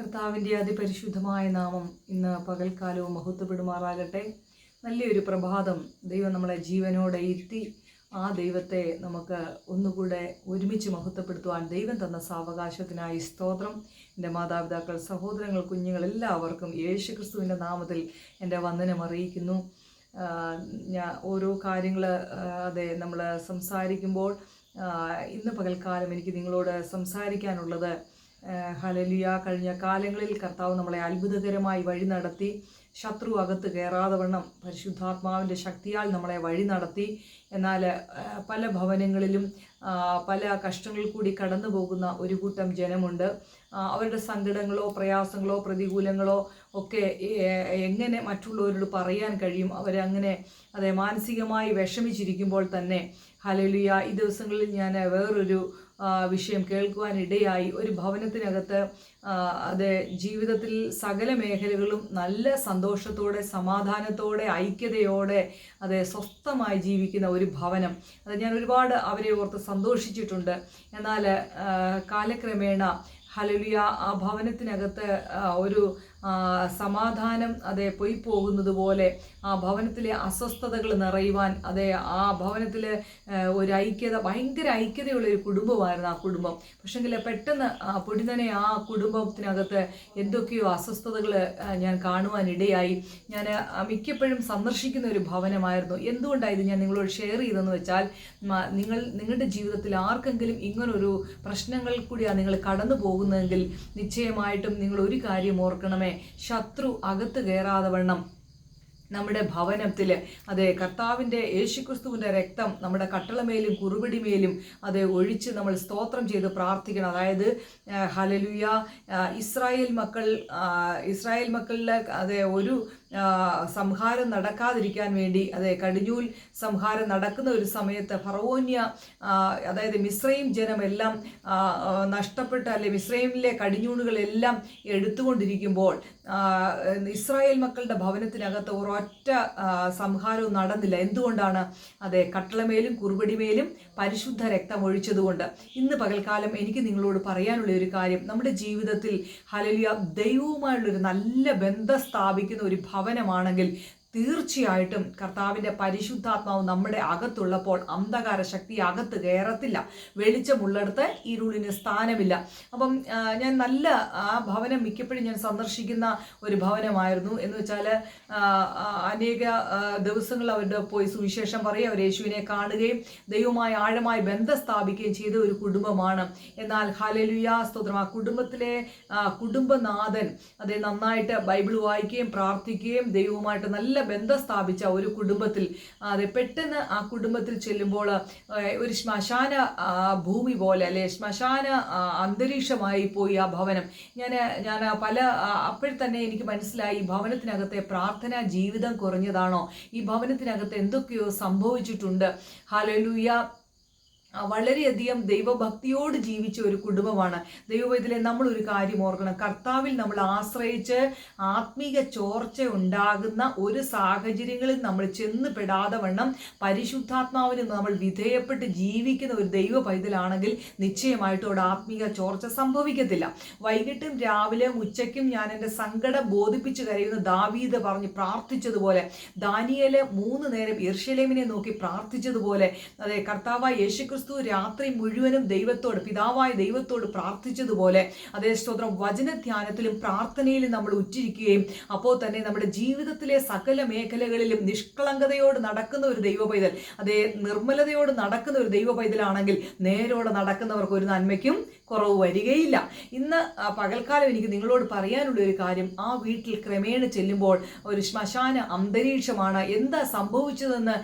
കർത്താവിന്റെ അതിപരിശുദ്ധമായ നാമം ഇന്ന് പകൽക്കാലവും മഹത്വപ്പെടുമാറാകട്ടെ. നല്ലൊരു പ്രഭാതം ദൈവം നമ്മളെ ജീവനോടെ ഇരുത്തി ആ ദൈവത്തെ നമുക്ക് ഒന്നുകൂടെ ഒരുമിച്ച് മഹത്വപ്പെടുത്തുവാൻ ദൈവം തന്ന സാവകാശത്തിനായി സ്തോത്രം. എന്റെ മാതാപിതാക്കൾ സഹോദരങ്ങൾ കുഞ്ഞുങ്ങൾ എല്ലാവർക്കും യേശു ക്രിസ്തുവിന്റെ നാമത്തിൽ എന്റെ വന്ദനം അറിയിക്കുന്നു. ഞാൻ ഓരോ കാര്യങ്ങൾ അതെ നമ്മൾ സംസാരിക്കുമ്പോൾ ഇന്ന് പകൽക്കാലം എനിക്ക് നിങ്ങളോട് സംസാരിക്കാനുള്ളത് ഹലലിയ കഴിഞ്ഞ കാലങ്ങളിൽ കർത്താവ് നമ്മളെ അത്ഭുതകരമായി വഴി നടത്തി ശത്രു അകത്ത് കയറാതെ വണ്ണം പരിശുദ്ധാത്മാവിന്റെ ശക്തിയാൽ നമ്മളെ വഴി നടത്തി. എന്നാൽ പല ഭവനങ്ങളിലും പല കഷ്ടങ്ങളിൽ കൂടി കടന്നു പോകുന്ന ഒരു കൂട്ടം ജനമുണ്ട്. അവരുടെ സങ്കടങ്ങളോ പ്രയാസങ്ങളോ പ്രതികൂലങ്ങളോ ഒക്കെ എങ്ങനെ മറ്റുള്ളവരോട് പറയാൻ കഴിയും? അവരങ്ങനെ അതെ മാനസികമായി വിഷമിച്ചിരിക്കുമ്പോൾ തന്നെ ഹലലിയ ഈ ദിവസങ്ങളിൽ ഞാൻ വേറൊരു വിഷയം കേൾക്കുവാനിടയായി ഒരു ഭവനത്തിനകത്ത് അത് ജീവിതത്തിൽ സകല മേഖലകളും നല്ല സന്തോഷത്തോടെ സമാധാനത്തോടെ ഐക്യതയോടെ അത് സ്വസ്ഥമായി ജീവിക്കുന്ന ഒരു ഭവനം. അത് ഞാൻ ഒരുപാട് അവരെ ഓർത്ത് സന്തോഷിച്ചിട്ടുണ്ട്. എന്നാൽ കാലക്രമേണ ഹലലിയ ആ ഭവനത്തിനകത്ത് ഒരു സമാധാനം അതെ പോയി പോകുന്നത് പോലെ ആ ഭവനത്തിലെ അസ്വസ്ഥതകൾ നിറയുവാൻ അതെ ആ ഭവനത്തിൽ ഒരു ഐക്യത ഭയങ്കര ഐക്യതയുള്ള ഒരു കുടുംബമായിരുന്നു ആ കുടുംബം. പക്ഷെങ്കിൽ പെട്ടെന്ന് ആ പൊടിതനെ ആ കുടുംബത്തിനകത്ത് എന്തൊക്കെയോ അസ്വസ്ഥതകൾ ഞാൻ കാണുവാൻ ഇടയായി ഞാൻ മിക്കപ്പോഴും സന്ദർശിക്കുന്ന ഒരു ഭവനമായിരുന്നു. എന്തുകൊണ്ടാണ് ഇത് ഞാൻ നിങ്ങളോട് ഷെയർ ചെയ്തെന്ന് വെച്ചാൽ നിങ്ങൾ നിങ്ങളുടെ ജീവിതത്തിൽ ആർക്കെങ്കിലും ഇങ്ങനൊരു പ്രശ്നങ്ങൾ കൂടിയാണ് നിങ്ങൾ കടന്നു പോകുന്നതെങ്കിൽ നിശ്ചയമായിട്ടും നിങ്ങൾ ഒരു കാര്യം ഓർക്കണമേ. ശത്രു അകത്ത് കയറാതെ വണ്ണം. നമ്മുടെ ഭവനത്തിൽ അതെ കർത്താവിന്റെ യേശുക്രിസ്തുവിന്റെ രക്തം നമ്മുടെ കട്ടളമേലും കുറുപിടിമേലും അത് ഒഴിച്ച് നമ്മൾ സ്തോത്രം ചെയ്ത് പ്രാർത്ഥിക്കണം. അതായത് ഹലലുയ ഇസ്രായേൽ മക്കൾ ഇസ്രായേൽ മക്കളിലെ അതെ ഒരു സംഹാരം നടക്കാതിരിക്കാൻ വേണ്ടി അതെ കടിഞ്ഞൂൽ സംഹാരം നടക്കുന്ന ഒരു സമയത്ത് ഫറവോന്യ അതായത് മിശ്രയും ജനമെല്ലാം നഷ്ടപ്പെട്ട അല്ലെ മിശ്രൈമിലെ കടിഞ്ഞൂണുകളെല്ലാം എടുത്തുകൊണ്ടിരിക്കുമ്പോൾ ഇസ്രായേൽ മക്കളുടെ ഭവനത്തിനകത്ത് ഒരൊറ്റ സംഹാരവും നടന്നില്ല. എന്തുകൊണ്ടാണ്? അതെ കട്ടളമേലും കുറുപടിമേലും പരിശുദ്ധ രക്തം ഒഴിച്ചതുകൊണ്ട് ഇന്ന് പകൽക്കാലം എനിക്ക് നിങ്ങളോട് പറയാനുള്ള ഒരു കാര്യം. നമ്മുടെ ജീവിതത്തിൽ ഹലലിയ ദൈവവുമായുള്ളൊരു നല്ല ബന്ധം സ്ഥാപിക്കുന്ന ഒരു ഭവനമാണെങ്കിൽ തീർച്ചയായിട്ടും കർത്താവിന്റെ പരിശുദ്ധാത്മാവ് നമ്മുടെ അകത്തുള്ളപ്പോൾ അന്ധകാര ശക്തി അകത്ത് കയറത്തില്ല. വെളിച്ചമുള്ളിടത്ത് ഇരുളിന് സ്ഥാനമില്ല. അപ്പം ഞാൻ നല്ല ആ ഭവനം മിക്കപ്പോഴും ഞാൻ സന്ദർശിക്കുന്ന ഒരു ഭവനമായിരുന്നു. എന്ന് വെച്ചാൽ അനേക ദിവസങ്ങൾ അവരുടെ പോയി സുവിശേഷം പറയും അവർ യേശുവിനെ കാണുകയും ദൈവമായി ആഴമായി ബന്ധം സ്ഥാപിക്കുകയും ചെയ്ത ഒരു കുടുംബമാണ്. എന്നാൽ ഹലലുയ സ്തോത്രം. ആ കുടുംബത്തിലെ കുടുംബനാഥൻ അതെ നന്നായിട്ട് ബൈബിൾ വായിക്കുകയും പ്രാർത്ഥിക്കുകയും ദൈവവുമായിട്ട് നല്ല ബന്ധം സ്ഥാപിച്ച ഒരു കുടുംബത്തിൽ അതെ പെട്ടെന്ന് ആ കുടുംബത്തിൽ ചെല്ലുമ്പോൾ ഒരു ശ്മശാന ഭൂമി പോലെ അല്ലെ ശ്മശാന അന്തരീക്ഷമായി പോയി ആ ഭവനം. ഞാൻ ഞാൻ പല അപ്പോൾ തന്നെ എനിക്ക് മനസ്സിലായി ഈ ഭവനത്തിനകത്തെ പ്രാർത്ഥനാ ജീവിതം കുറഞ്ഞതാണോ? ഈ ഭവനത്തിനകത്ത് എന്തൊക്കെയോ സംഭവിച്ചിട്ടുണ്ട്? ഹലലൂയ വളരെയധികം ദൈവഭക്തിയോട് ജീവിച്ച ഒരു കുടുംബമാണ്. ദൈവത്തിലെ നമ്മൾ ഒരു കാര്യം ഓർക്കണം. കർത്താവിൽ നമ്മൾ ആശ്രയിച്ച് ആത്മീക ചോർച്ച ഉണ്ടാകുന്ന ഒരു സാഹചര്യങ്ങളിൽ നമ്മൾ ചെന്ന് പെടാതെ വണ്ണം പരിശുദ്ധാത്മാവിന് നമ്മൾ വിധേയപ്പെട്ട് ജീവിക്കുന്ന ഒരു ദൈവ പൈതലാണെങ്കിൽ നിശ്ചയമായിട്ടും അവിടെ ആത്മീക ചോർച്ച സംഭവിക്കത്തില്ല. വൈകിട്ടും രാവിലെ ഉച്ചയ്ക്കും ഞാൻ എന്റെ സങ്കടം ബോധിപ്പിച്ച് കരയുന്ന ദാവീദ് പറഞ്ഞ് പ്രാർത്ഥിച്ചതുപോലെ ദാനിയൽ മൂന്ന് നേരം ഇർഷലേമിനെ നോക്കി പ്രാർത്ഥിച്ചതുപോലെ അതെ കർത്താവായ യേശുക്രിസ്തു രാത്രി മുഴുവനും ദൈവത്തോട് പിതാവായ ദൈവത്തോട് പ്രാർത്ഥിച്ചതുപോലെ അതേ സ്തോത്രം വചനധ്യാനത്തിലും പ്രാർത്ഥനയിലും നമ്മൾ ഉറ്റിരിക്കുകയും അപ്പോൾ തന്നെ നമ്മുടെ ജീവിതത്തിലെ സകല മേഖലകളിലും നിഷ്കളങ്കതയോട് നടക്കുന്ന ഒരു ദൈവ പൈതൽ അതേ നിർമ്മലതയോട് നടക്കുന്ന ഒരു ദൈവ പൈതലാണെങ്കിൽ നേരോടെ നടക്കുന്നവർക്ക് ഒരു നന്മയ്ക്കും കുറവ് വരികയില്ല. ഇന്ന് പകൽക്കാലം എനിക്ക് നിങ്ങളോട് പറയാനുള്ള ഒരു കാര്യം ആ വീട്ടിൽ ക്രമേണ ചെല്ലുമ്പോൾ ഒരു ശ്മശാന അന്തരീക്ഷമാണ്. എന്താ സംഭവിച്ചതെന്ന്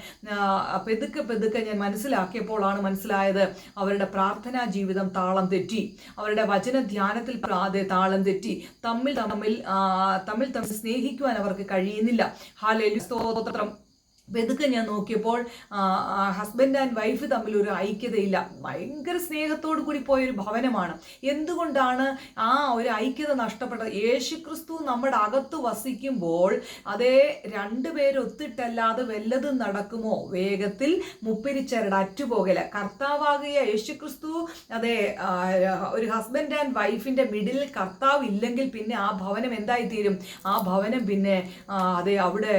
പെതുക്കെ പെതുക്കെ ഞാൻ മനസ്സിലാക്കിയപ്പോഴാണ് മനസ്സിലായത്. അവരുടെ പ്രാർത്ഥനാ ജീവിതം താളം തെറ്റി. അവരുടെ വചന ധ്യാനത്തിൽ പ്രാതെ താളം തെറ്റി. തമ്മിൽ തമ്മിൽ തമ്മിൽ തമ്മിൽ സ്നേഹിക്കുവാൻ അവർക്ക് കഴിയുന്നില്ല. ഹാലേ സ്തോത്രം. അപ്പോൾ ഇതൊക്കെ ഞാൻ നോക്കിയപ്പോൾ ഹസ്ബൻഡ് ആൻഡ് വൈഫ് തമ്മിൽ ഒരു ഐക്യതയില്ല. ഭയങ്കര സ്നേഹത്തോടു കൂടി പോയൊരു ഭവനമാണ്. എന്തുകൊണ്ടാണ് ആ ഒരു ഐക്യത നഷ്ടപ്പെട്ടത്? യേശുക്രിസ്തു നമ്മുടെ അകത്ത് വസിക്കുമ്പോൾ അതേ രണ്ടു പേരൊത്തിട്ടല്ലാതെ വല്ലതും നടക്കുമോ? വേഗത്തിൽ മുപ്പിരിച്ചരട് അറ്റുപോകല. കർത്താവാകിയ യേശുക്രിസ്തു അതെ ഒരു ഹസ്ബൻഡ് ആൻഡ് വൈഫിന്റെ മിഡിലിൽ കർത്താവ് ഇല്ലെങ്കിൽ പിന്നെ ആ ഭവനം എന്തായിത്തീരും? ആ ഭവനം പിന്നെ അതേ അവിടെ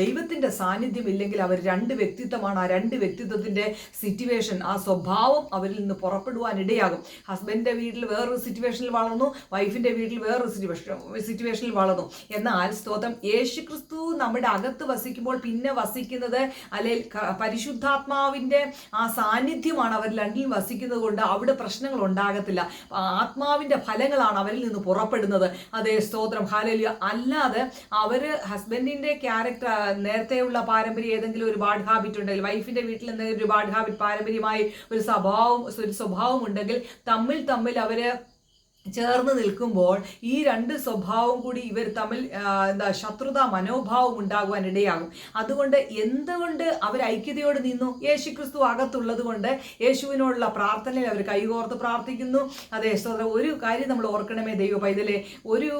ദൈവത്തിന്റെ സാന്നിധ്യം ഇല്ലെങ്കിൽ അവർ രണ്ട് വ്യക്തിത്വമാണ്. ആ രണ്ട് വ്യക്തിത്വത്തിന്റെ സിറ്റുവേഷൻ ആ സ്വഭാവം അവരിൽ നിന്ന് പുറപ്പെടുവാൻ ഇടയാകും. ഹസ്ബൻഡിന്റെ വീട്ടിൽ വേറൊരു സിറ്റുവേഷനിൽ വളർന്നു വൈഫിന്റെ വീട്ടിൽ വേറൊരു സിറ്റുവേഷൻ സിറ്റുവേഷനിൽ വളർന്നു. എന്നാൽ സ്തോത്രം യേശു ക്രിസ്തു നമ്മുടെ അകത്ത് വസിക്കുമ്പോൾ പിന്നെ വസിക്കുന്നത് അല്ലെങ്കിൽ പരിശുദ്ധാത്മാവിന്റെ ആ സാന്നിധ്യമാണ് അവർ രണ്ടിൽ വസിക്കുന്നത് കൊണ്ട് അവിടെ പ്രശ്നങ്ങൾ ഉണ്ടാകത്തില്ല. ആത്മാവിന്റെ ഫലങ്ങളാണ് അവരിൽ നിന്ന് പുറപ്പെടുന്നത്. അതേ സ്തോത്രം ഹാലലിയ അല്ലാതെ അവർ ഹസ്ബൻഡിന്റെ ക്യാരക്ടർ നേരത്തെയുള്ള പാരമ്പര്യം ഏതെങ്കിലും ഒരു ഹാബിറ്റ് ഉണ്ടെങ്കിൽ വൈഫിന്റെ വീട്ടിൽ എന്തെങ്കിലും ഒരു ഹാബിറ്റ് പാരമ്പര്യമായി ഒരു സ്വഭാവം ഒരു സ്വഭാവം ഉണ്ടെങ്കിൽ തമ്മിൽ തമ്മിൽ അവർ ചേർന്ന് നിൽക്കുമ്പോൾ ഈ രണ്ട് സ്വഭാവം കൂടി ഇവർ തമ്മിൽ എന്താ ശത്രുത മനോഭാവം ഉണ്ടാകുവാൻ ഇടയാകും. അതുകൊണ്ട് എന്തുകൊണ്ട് അവർ ഐക്യതയോട് നിന്നു? യേശു ക്രിസ്തു അകത്തുള്ളത് കൊണ്ട് യേശുവിനോടുള്ള പ്രാർത്ഥനയിൽ അവർ കൈകോർത്ത് പ്രാർത്ഥിക്കുന്നു. അതെ സ്വതന്ത്ര ഒരു കാര്യം നമ്മൾ ഓർക്കണമേ ദൈവ പൈതലെ ഒരു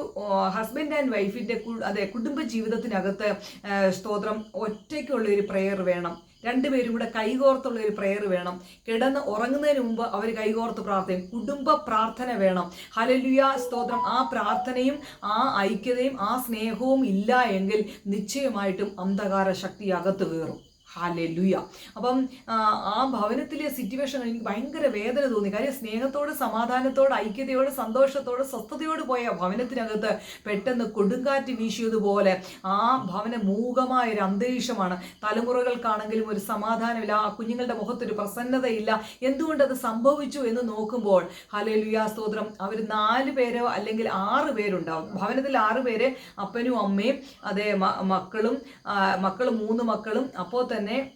ഹസ്ബൻഡ് ആൻഡ് വൈഫിന്റെ അതെ കുടുംബ ജീവിതത്തിനകത്ത് സ്തോത്രം ഒറ്റയ്ക്കുള്ള ഒരു പ്രെയർ വേണം. രണ്ടുപേരും കൂടെ കൈകോർത്തുള്ള ഒരു പ്രെയർ വേണം. കിടന്ന് ഉറങ്ങുന്നതിന് മുമ്പ് അവർ കൈകോർത്ത് പ്രാർത്ഥിക്കും. കുടുംബ പ്രാർത്ഥന വേണം. ഹലലുയ സ്തോത്രം. ആ പ്രാർത്ഥനയും ആ ഐക്യതയും ആ സ്നേഹവും ഇല്ല എങ്കിൽ നിശ്ചയമായിട്ടും അന്ധകാര ശക്തി അകത്ത് കയറും. ഹാലെലുയ. അപ്പം ആ, ഭവനത്തിലെ സിറ്റുവേഷൻ എനിക്ക് ഭയങ്കര വേദന തോന്നി. കാര്യം സ്നേഹത്തോട് സമാധാനത്തോട് ഐക്യതയോട് സന്തോഷത്തോട് സ്വസ്ഥതയോട് പോയ ഭവനത്തിനകത്ത് പെട്ടെന്ന് കൊടുങ്കാറ്റ് വീശിയതുപോലെ ആ ഭവന മൂകമായ ഒരു അന്തരീക്ഷമാണ്. തലമുറകൾക്കാണെങ്കിലും ഒരു സമാധാനമില്ല. ആ കുഞ്ഞുങ്ങളുടെ മുഖത്തൊരു പ്രസന്നതയില്ല. എന്തുകൊണ്ട് അത് സംഭവിച്ചു എന്ന് നോക്കുമ്പോൾ ഹലേലുയ സ്തോത്രം അവർ നാല് പേരോ അല്ലെങ്കിൽ ആറ് പേരുണ്ടാവും. ഭവനത്തിൽ ആറ് പേര് അപ്പനും അമ്മയും അതേ മക്കളും മക്കളും മൂന്ന് മക്കളും അപ്പോൾ തന്നെ né?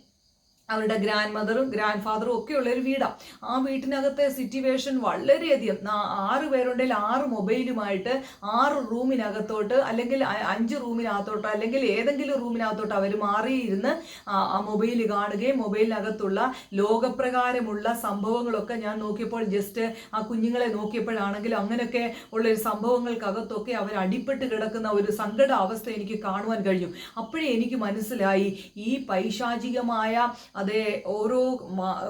അവരുടെ ഗ്രാൻഡ് മദറും ഗ്രാൻഡ് ഫാദറും ഒക്കെ ഉള്ള ഒരു വീടാണ് ആ വീട്ടിനകത്തെ സിറ്റുവേഷൻ വളരെയധികം. ആറ് പേരുണ്ടെങ്കിൽ ആറ് മൊബൈലുമായിട്ട് ആറ് റൂമിനകത്തോട്ട് അല്ലെങ്കിൽ അഞ്ച് റൂമിനകത്തോട്ടോ അല്ലെങ്കിൽ ഏതെങ്കിലും റൂമിനകത്തോട്ട് അവർ മാറിയിരുന്ന് ആ മൊബൈൽ കാണുകയും മൊബൈലിനകത്തുള്ള ലോകപ്രകാരമുള്ള സംഭവങ്ങളൊക്കെ ഞാൻ നോക്കിയപ്പോൾ ജസ്റ്റ് ആ കുഞ്ഞുങ്ങളെ നോക്കിയപ്പോഴാണെങ്കിലും അങ്ങനെയൊക്കെ ഉള്ള ഒരു സംഭവങ്ങൾക്കകത്തൊക്കെ അവർ അടിപ്പെട്ട് കിടക്കുന്ന ഒരു സങ്കട അവസ്ഥ എനിക്ക് കാണുവാൻ കഴിയും അപ്പോഴേ എനിക്ക് മനസ്സിലായി. ഈ പൈശാചികമായ അതേ ഓരോ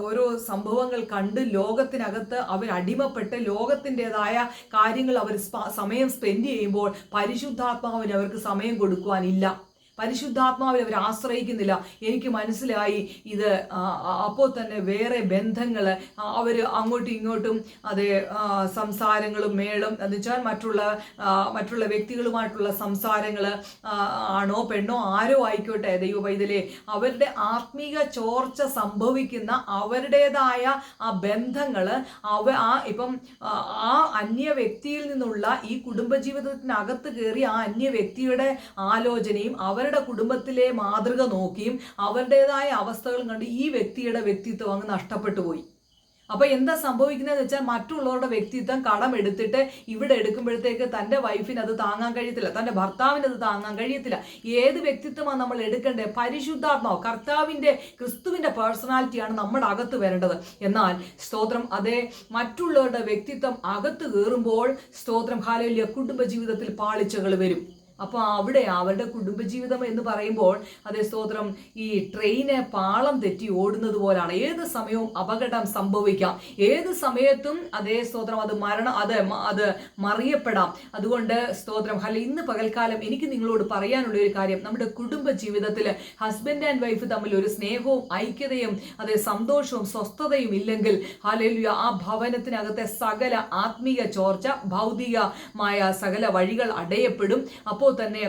ഓരോ സംഭവങ്ങൾ കണ്ട് ലോകത്തിനകത്ത് അവർ അടിമപ്പെട്ട് ലോകത്തിന്റെതായ കാര്യങ്ങൾ അവർ സമയം സ്പെൻഡ് ചെയ്യുമ്പോൾ പരിശുദ്ധാത്മാവിന് അവർക്ക് സമയം കൊടുക്കുവാനില്ല. പരിശുദ്ധാത്മാവിൽ അവർ ആശ്രയിക്കുന്നില്ല. എനിക്ക് മനസ്സിലായി ഇത് അപ്പോൾ തന്നെ വേറെ ബന്ധങ്ങൾ അവർ അങ്ങോട്ടും ഇങ്ങോട്ടും അത് സംസാരങ്ങളും മേളും എന്ന് വെച്ചാൽ മറ്റുള്ള മറ്റുള്ള വ്യക്തികളുമായിട്ടുള്ള സംസാരങ്ങൾ ആണോ പെണ്ണോ ആരോ ആയിക്കോട്ടെ ദൈവ പൈതലേ അവരുടെ ആത്മീക ചോർച്ച സംഭവിക്കുന്ന അവരുടേതായ ആ ബന്ധങ്ങൾ അവ ആ ഇപ്പം ആ, അന്യ വ്യക്തിയിൽ നിന്നുള്ള ഈ കുടുംബജീവിതത്തിനകത്ത് കയറി ആ അന്യ വ്യക്തിയുടെ ആലോചനയും അവരുടെ കുടുംബത്തിലെ മാതൃക നോക്കിയും അവരുടേതായ അവസ്ഥകളും കണ്ട് ഈ വ്യക്തിയുടെ വ്യക്തിത്വം അങ്ങ് നഷ്ടപ്പെട്ടു പോയി. അപ്പോൾ എന്താ സംഭവിക്കുന്നതെന്ന് വെച്ചാൽ മറ്റുള്ളവരുടെ വ്യക്തിത്വം കടം എടുത്തിട്ട് ഇവിടെ എടുക്കുമ്പോഴത്തേക്ക് തന്റെ വൈഫിന് അത് താങ്ങാൻ കഴിയത്തില്ല തന്റെ ഭർത്താവിന് അത് താങ്ങാൻ കഴിയത്തില്ല. ഏത് വ്യക്തിത്വമാണ് നമ്മൾ എടുക്കേണ്ടത്? പരിശുദ്ധാത്മാവ് കർത്താവിന്റെ ക്രിസ്തുവിന്റെ പേഴ്സണാലിറ്റിയാണ് നമ്മുടെ അകത്ത് വരേണ്ടത്. എന്നാൽ സ്തോത്രം അതേ മറ്റുള്ളവരുടെ വ്യക്തിത്വം അകത്ത് കയറുമ്പോൾ സ്തോത്രം ഹാലയിലെ കുടുംബജീവിതത്തിൽ പാളിച്ചകൾ വരും. അപ്പോൾ അവിടെ അവരുടെ കുടുംബജീവിതം എന്ന് പറയുമ്പോൾ അതേ സ്തോത്രം ഈ ട്രെയിന് പാളം തെറ്റി ഓടുന്നത് പോലാണ്. ഏത് സമയവും അപകടം സംഭവിക്കാം. ഏത് സമയത്തും അതേ സ്തോത്രം അത് മരണം അത് അത് മറിയപ്പെടാം. അതുകൊണ്ട് സ്തോത്രം അല്ല ഇന്ന് പകൽക്കാലം എനിക്ക് നിങ്ങളോട് പറയാനുള്ള ഒരു കാര്യം. നമ്മുടെ കുടുംബ ജീവിതത്തിൽ ഹസ്ബൻഡ് ആൻഡ് വൈഫ് തമ്മിൽ ഒരു സ്നേഹവും ഐക്യതയും അതേ സന്തോഷവും സ്വസ്ഥതയും ഇല്ലെങ്കിൽ ഹാലേലുയ ആ ഭവനത്തിനകത്തെ സകല ആത്മീയ ചോർച്ച ഭൗതികമായ സകല വഴികൾ അടയപ്പെടും. അപ്പോൾ തന്നെ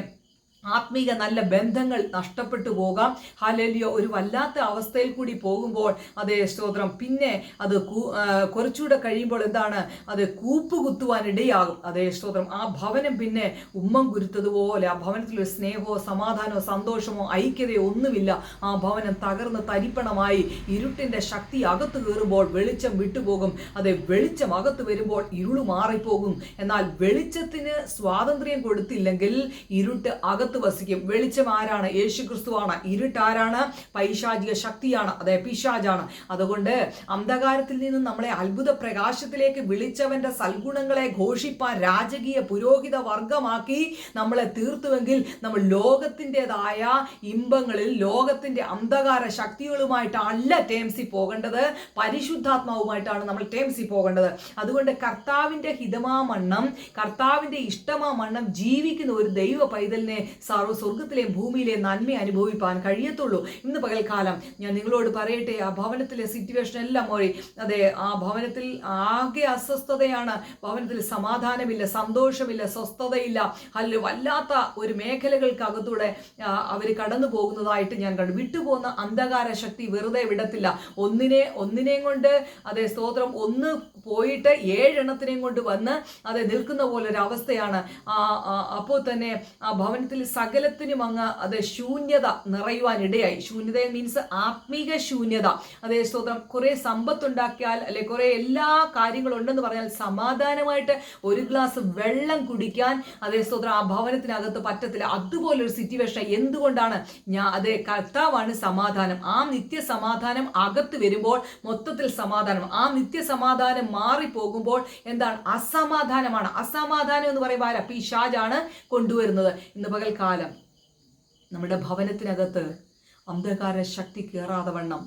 ആത്മീക നല്ല ബന്ധങ്ങൾ നഷ്ടപ്പെട്ടു പോകാം. ഹാലേലിയ ഒരു വല്ലാത്ത അവസ്ഥയിൽ കൂടി പോകുമ്പോൾ അതേ സ്തോത്രം. പിന്നെ അത് കുറച്ചുകൂടെ കഴിയുമ്പോൾ എന്താണ്? അത് കൂപ്പുകുത്തുവാൻ ഇടയാകും. അതേ സ്തോത്രം. ആ ഭവനം പിന്നെ ഉമ്മം കുരുത്തതുപോലെ ആ ഭവനത്തിൽ ഒരു സ്നേഹമോ സമാധാനമോ സന്തോഷമോ ഐക്യതയോ ഒന്നുമില്ല. ആ ഭവനം തകർന്ന് തരിപ്പണമായി ഇരുട്ടിന്റെ ശക്തി അകത്ത് കയറുമ്പോൾ വെളിച്ചം വിട്ടുപോകും. അതെ വെളിച്ചം അകത്ത് വരുമ്പോൾ ഇരുൾ മാറിപ്പോകും. എന്നാൽ വെളിച്ചത്തിന് സ്വാതന്ത്ര്യം കൊടുത്തില്ലെങ്കിൽ ഇരുട്ട് അകത്ത് വസിക്കും. വെളിച്ചം ആരാണ്? യേശു ക്രിസ്തുവാണ് ഇരുട്ടാരാണ്? പൈശാചിക ശക്തിയാണ്. അതെ പിശാജാണ്. അതുകൊണ്ട് അന്ധകാരത്തിൽ നിന്നും നമ്മളെ അത്ഭുത പ്രകാശത്തിലേക്ക് വിളിച്ചവന്റെ സൽഗുണങ്ങളെ ഘോഷിപ്പാൻ രാജകീയ പുരോഹിത വർഗമാക്കി നമ്മളെ തീർത്തുവെങ്കിൽ നമ്മൾ ലോകത്തിന്റെതായ ഇമ്പങ്ങളിൽ ലോകത്തിന്റെ അന്ധകാര ശക്തികളുമായിട്ടല്ല ടേംസി പോകേണ്ടത്. പരിശുദ്ധാത്മാവുമായിട്ടാണ് നമ്മൾ ടേംസി പോകേണ്ടത്. അതുകൊണ്ട് കർത്താവിന്റെ ഹിതമാമണ്ണം കർത്താവിന്റെ ഇഷ്ടമാമണ്ണം ജീവിക്കുന്ന ഒരു ദൈവ പൈതലിനെ സർവ സ്വർഗത്തിലെയും ഭൂമിയിലെയും നന്മ അനുഭവിപ്പാൻ കഴിയത്തുള്ളൂ. ഇന്ന് പകൽക്കാലം ഞാൻ നിങ്ങളോട് പറയട്ടെ ആ ഭവനത്തിലെ സിറ്റുവേഷൻ എല്ലാം മോറി അതെ ആ ഭവനത്തിൽ ആകെ അസ്വസ്ഥതയാണ്. ഭവനത്തിൽ സമാധാനമില്ല സന്തോഷമില്ല സ്വസ്ഥതയില്ല. അല്ല വല്ലാത്ത ഒരു മേഖലകൾക്കകത്തൂടെ അവർ കടന്നു പോകുന്നതായിട്ട് ഞാൻ കണ്ടു. വിട്ടുപോകുന്ന അന്ധകാര ശക്തി വെറുതെ വിടത്തില്ല. ഒന്നിനെ ഒന്നിനെയും കൊണ്ട് അതെ സ്തോത്രം ഒന്ന് പോയിട്ട് ഏഴെണ്ണത്തിനെയും കൊണ്ട് വന്ന് അത് നിൽക്കുന്ന പോലെ ഒരു അവസ്ഥയാണ് അപ്പോൾ തന്നെ ആ ഭവനത്തിൽ സകലത്തിനും അങ്ങ് അത് ശൂന്യത നിറയുവാൻ ഇടയായി ശൂന്യത മീൻസ് ആത്മീക ശൂന്യത. അതേ സ്തോത്രം കുറേ സമ്പത്തുണ്ടാക്കിയാൽ അല്ലെ കുറെ എല്ലാ കാര്യങ്ങളും ഉണ്ടെന്ന് പറഞ്ഞാൽ സമാധാനമായിട്ട് ഒരു ഗ്ലാസ് വെള്ളം കുടിക്കാൻ അതേ സ്തോത്രം ആ ഭവനത്തിനകത്ത് പറ്റത്തില്ല. അതുപോലൊരു സിറ്റുവേഷൻ എന്തുകൊണ്ടാണ് ഞാൻ അതേ കർത്താവാണ് സമാധാനം. ആ നിത്യ സമാധാനം അകത്ത് വരുമ്പോൾ മൊത്തത്തിൽ സമാധാനം. ആ നിത്യ സമാധാനം മാറിപ്പോകുമ്പോൾ എന്താണ്? അസമാധാനമാണ്. അസമാധാനം എന്ന് പറയുമ്പോൾ ആരാ? പി ഷാജാണ് കൊണ്ടുവരുന്നത്. ഇന്ന് പകൽക്കാലം നമ്മുടെ ഭവനത്തിനകത്ത് അന്ധകാര ശക്തി കയറാതെ വണ്ണം.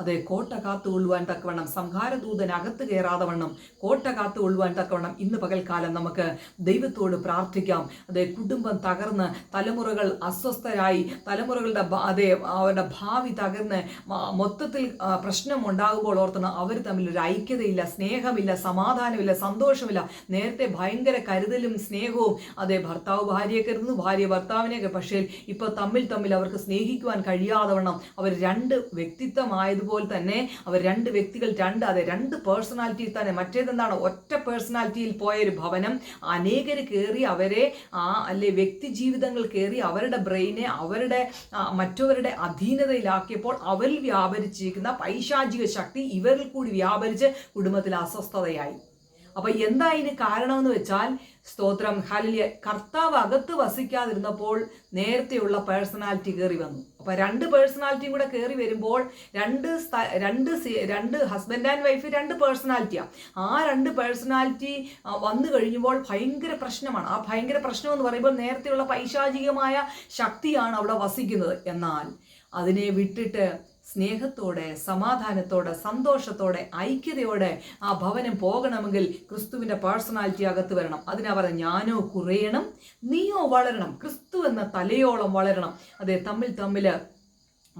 അതെ കോട്ട കാത്തു കൊള്ളുവാൻ തക്കവണ്ണം സംഹാരദൂതൻ അകത്ത് കയറാതെ വണ്ണം കോട്ട കാത്തു കൊള്ളുവാൻ തക്കവണ്ണം ഇന്ന് പകൽക്കാലം നമുക്ക് ദൈവത്തോട് പ്രാർത്ഥിക്കാം. അതെ കുടുംബം തകർന്ന് തലമുറകൾ അസ്വസ്ഥരായി തലമുറകളുടെ അതെ അവരുടെ ഭാവി തകർന്ന് മൊത്തത്തിൽ പ്രശ്നം ഉണ്ടാകുമ്പോൾ ഓർത്തണം അവർ തമ്മിൽ ഒരു ഐക്യതയില്ല സ്നേഹമില്ല സമാധാനമില്ല സന്തോഷമില്ല. നേരത്തെ ഭയങ്കര കരുതലും സ്നേഹവും അതെ ഭർത്താവ് ഭാര്യയെ കരുതുന്നു ഭാര്യ ഭർത്താവിനെ പക്ഷേ ഇപ്പോൾ തമ്മിൽ തമ്മിൽ അവർക്ക് സ്നേഹിക്കുവാൻ കഴിയാതെ വണ്ണം അവർ രണ്ട് വ്യക്തിത്വമായത് അതുപോലെ തന്നെ അവർ രണ്ട് വ്യക്തികൾ രണ്ട് അതെ രണ്ട് പേഴ്സണാലിറ്റിയിൽ തന്നെ മറ്റേതെന്താണ്? ഒറ്റ പേഴ്സണാലിറ്റിയിൽ പോയ ഒരു ഭവനം. അനേകർ കയറി അവരെ ആ അല്ലെ വ്യക്തി ജീവിതങ്ങൾ കയറി അവരുടെ ബ്രെയിനെ അവരുടെ മറ്റവരുടെ അധീനതയിലാക്കിയപ്പോൾ അവരിൽ വ്യാപരിച്ചിരിക്കുന്ന പൈശാചിക ശക്തി ഇവരിൽ കൂടി വ്യാപരിച്ച് കുടുംബത്തിൽ അസ്വസ്ഥതയായി. അപ്പൊ എന്താ ഇതിന് കാരണമെന്ന് വെച്ചാൽ സ്തോത്രം ഹലിയ കർത്താവ് അകത്ത് വസിക്കാതിരുന്നപ്പോൾ നേരത്തെയുള്ള പേഴ്സണാലിറ്റി കയറി വന്നു. അപ്പൊ രണ്ട് പേഴ്സണാലിറ്റിയും കൂടെ കയറി വരുമ്പോൾ രണ്ട് രണ്ട് രണ്ട് ഹസ്ബൻഡ് ആൻഡ് വൈഫ് രണ്ട് പേഴ്സണാലിറ്റിയാണ് ആ. രണ്ട് പേഴ്സണാലിറ്റി വന്നു കഴിഞ്ഞപ്പോൾ ഭയങ്കര പ്രശ്നമാണ്. ആ ഭയങ്കര പ്രശ്നം എന്ന് പറയുമ്പോൾ നേരത്തെയുള്ള പൈശാചികമായ ശക്തിയാണ് അവിടെ വസിക്കുന്നത്. എന്നാൽ അതിനെ വിട്ടിട്ട് സ്നേഹത്തോടെ സമാധാനത്തോടെ സന്തോഷത്തോടെ ഐക്യതയോടെ ആ ഭവനം പോകണമെങ്കിൽ ക്രിസ്തുവിന്റെ പേഴ്സണാലിറ്റി അകത്ത് വരണം. അതിനാ പറഞ്ഞ ഞാനോ കുറയണം നീയോ വളരണം ക്രിസ്തു എന്ന തലയോളം വളരണം. അതെ തമ്മിൽ തമ്മിൽ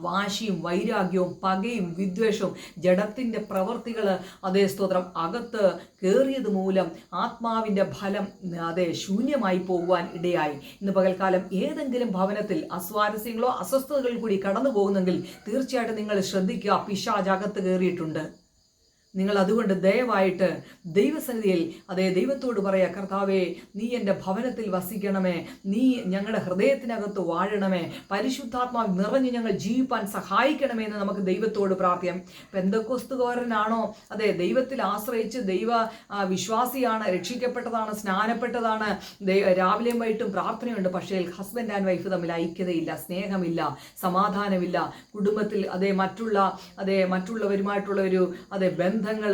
വാശിയും വൈരാഗ്യവും പകയും വിദ്വേഷവും ജഡത്തിന്റെ പ്രവർത്തികൾ അതേ സ്തോത്രം അകത്ത് കയറിയത് മൂലം ആത്മാവിന്റെ ഫലം അതേ ശൂന്യമായി പോകുവാൻ ഇടയായി. ഇന്ന് പകൽക്കാലം ഏതെങ്കിലും ഭവനത്തിൽ അസ്വാരസ്യങ്ങളോ അസ്വസ്ഥതകളോ കൂടി കടന്നു പോകുന്നെങ്കിൽ തീർച്ചയായിട്ടും നിങ്ങൾ ശ്രദ്ധിക്കുക. പിശാജ് അകത്ത് കയറിയിട്ടുണ്ട് നിങ്ങൾ അതുകൊണ്ട് ദയവായിട്ട് ദൈവസന്നിധിയിൽ അതേ ദൈവത്തോട് പറയാ കർത്താവേ നീ എന്റെ ഭവനത്തിൽ വസിക്കണമേ നീ ഞങ്ങളുടെ ഹൃദയത്തിനകത്ത് വാഴണമേ പരിശുദ്ധാത്മാവ് നിറഞ്ഞ് ഞങ്ങൾ ജീവിപ്പാൻ സഹായിക്കണമേ എന്ന് നമുക്ക് ദൈവത്തോട് പ്രാർത്ഥിക്കാം. പെന്തക്കോസ്തുകാരനാണോ? അതെ ദൈവത്തിൽ ആശ്രയിച്ച് ദൈവ വിശ്വാസിയാണ് രക്ഷിക്കപ്പെട്ടതാണ് സ്നാനപ്പെട്ടതാണ് രാവിലെയും വൈകിട്ടും പ്രാർത്ഥനയുണ്ട് പക്ഷേ ഹസ്ബൻഡ് ആൻഡ് വൈഫ് തമ്മിൽ ഐക്യതയില്ല സ്നേഹമില്ല സമാധാനമില്ല. കുടുംബത്തിൽ അതേ മറ്റുള്ള അതേ മറ്റുള്ളവരുമായിട്ടുള്ള ഒരു അതെ ബന്ധം ബന്ധങ്ങൾ